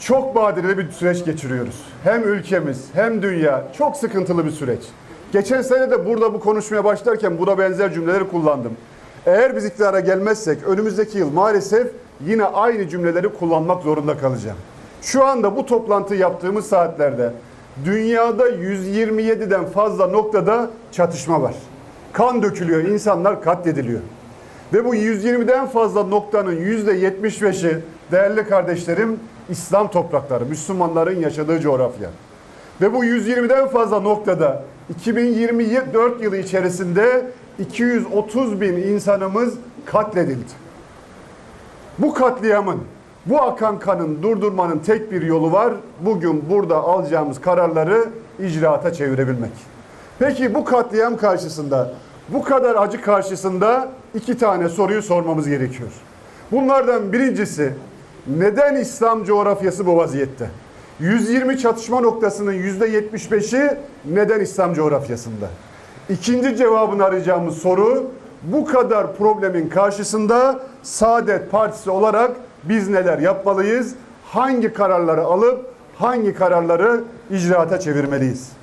Çok badireli bir süreç geçiriyoruz. Hem ülkemiz hem dünya çok sıkıntılı bir süreç. Geçen sene de burada bu konuşmaya başlarken buna benzer cümleleri kullandım. Eğer biz iktidara gelmezsek önümüzdeki yıl maalesef yine aynı cümleleri kullanmak zorunda kalacağım. Şu anda bu toplantı yaptığımız saatlerde dünyada 127'den fazla noktada çatışma var. Kan dökülüyor, insanlar katlediliyor. Ve bu 120'den fazla noktanın %75'i değerli kardeşlerim İslam toprakları, Müslümanların yaşadığı coğrafya. Ve bu 120'den fazla noktada 2024 yılı içerisinde 230 bin insanımız katledildi. Bu katliamın, bu akan kanın durdurmanın tek bir yolu var. Bugün burada alacağımız kararları icraata çevirebilmek. Peki bu katliam karşısında, bu kadar acı karşısında iki tane soruyu sormamız gerekiyor. Bunlardan birincisi, neden İslam coğrafyası bu vaziyette? 120 çatışma noktasının %75'i neden İslam coğrafyasında? İkinci cevabını arayacağımız soru bu kadar problemin karşısında Saadet Partisi olarak biz neler yapmalıyız? Hangi kararları alıp hangi kararları icraata çevirmeliyiz?